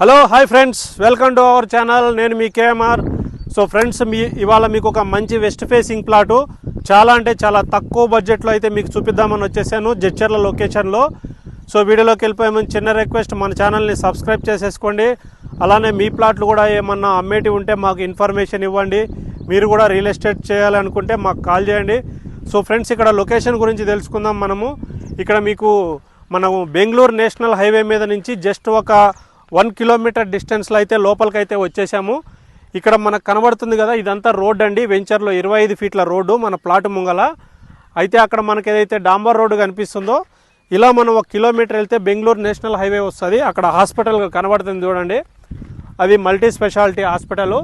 Hello hi friends welcome to our channel నేను మీ KMR so friends మీ ఇవాళ మీకు ఒక మంచి వెస్ట్ ఫేసింగ్ ప్లాటు చాలా అంటే చాలా తక్కువ బడ్జెట్లో అయితే మీకు చూపిద్దామని వచ్చేసాను. జడ్చర్ల లొకేషన్లో సో వీడియోలోకి వెళ్ళిపోయేమని చిన్న రిక్వెస్ట్ మన ఛానల్ని సబ్స్క్రైబ్ చేసేసుకోండి. అలానే మీ ప్లాట్లు కూడా ఏమన్నా అమ్మేటి ఉంటే మాకు ఇన్ఫర్మేషన్ ఇవ్వండి. మీరు కూడా రియల్ ఎస్టేట్ చేయాలనుకుంటే మాకు కాల్ చేయండి. సో ఫ్రెండ్స్ ఇక్కడ లొకేషన్ గురించి తెలుసుకుందాం మనము. ఇక్కడ మీకు మనము బెంగళూరు నేషనల్ హైవే మీద నుంచి జస్ట్ ఒక వన్ కిలోమీటర్ డిస్టెన్స్లో అయితే లోపలికి అయితే వచ్చేసాము. ఇక్కడ మనకు కనబడుతుంది కదా ఇదంతా రోడ్ అండి. వెంచర్లో ఇరవై ఐదు ఫీట్ల రోడ్డు మన ప్లాట్ ముంగల. అయితే అక్కడ మనకి ఏదైతే డాంబర్ రోడ్డు కనిపిస్తుందో ఇలా మనం ఒక కిలోమీటర్ వెళ్తే బెంగళూరు నేషనల్ హైవే వస్తుంది. అక్కడ హాస్పిటల్ కనబడుతుంది చూడండి. అది మల్టీ స్పెషాలిటీ హాస్పిటల్.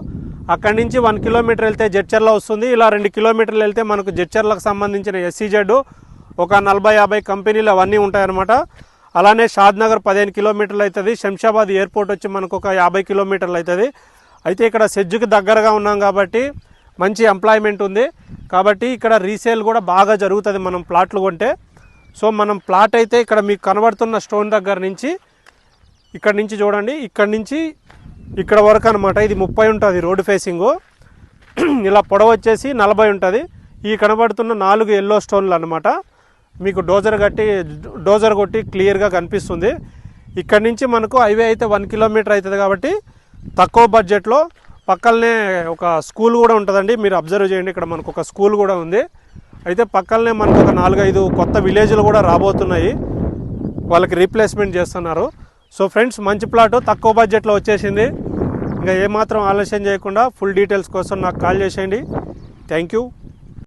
అక్కడి నుంచి వన్ కిలోమీటర్ వెళ్తే జడ్చర్ల వస్తుంది. ఇలా రెండు కిలోమీటర్లు వెళ్తే మనకు జడ్చర్లకు సంబంధించిన ఎస్సీజెడ్ ఒక నలభై యాభై కంపెనీలు అవన్నీ ఉంటాయన్నమాట. అలానే షాద్ నగర్ పదిహేను కిలోమీటర్లు అవుతుంది శంషాబాద్ ఎయిర్పోర్ట్ వచ్చి మనకు ఒక యాభై కిలోమీటర్లు అవుతుంది. అయితే ఇక్కడ సెజ్జుకి దగ్గరగా ఉన్నాం కాబట్టి మంచి ఎంప్లాయ్మెంట్ ఉంది. కాబట్టి ఇక్కడ రీసేల్ కూడా బాగా జరుగుతుంది మనం ప్లాట్లు కొంటే. సో మనం ప్లాట్ అయితే ఇక్కడ మీకు కనబడుతున్న స్టోన్ దగ్గర నుంచి ఇక్కడ నుంచి చూడండి ఇక్కడ నుంచి ఇక్కడ వరకు అనమాట ఇది ముప్పై ఉంటుంది రోడ్డు ఫేసింగు ఇలా పొడవచ్చేసి నలభై ఉంటుంది. ఈ కనబడుతున్న నాలుగు ఎల్లో స్టోన్లు అనమాట మీకు డోజర్ కట్టి డోజర్ కొట్టి క్లియర్గా కనిపిస్తుంది. ఇక్కడ నుంచి మనకు హైవే అయితే వన్ కిలోమీటర్ అవుతుంది కాబట్టి తక్కువ బడ్జెట్లో పక్కనే ఒక స్కూల్ కూడా ఉంటుందండి. మీరు అబ్జర్వ్ చేయండి ఇక్కడ మనకు ఒక స్కూల్ కూడా ఉంది. అయితే పక్కనే మనకు ఒక నాలుగైదు కొత్త విలేజ్లు కూడా రాబోతున్నాయి. వాళ్ళకి రీప్లేస్మెంట్ చేస్తున్నారు. సో ఫ్రెండ్స్ మంచి ప్లాట్ తక్కువ బడ్జెట్లో వచ్చేసింది. ఇంకా ఏమాత్రం ఆలస్యం చేయకుండా ఫుల్ డీటెయిల్స్ కోసం నాకు కాల్ చేసేయండి. Thank you.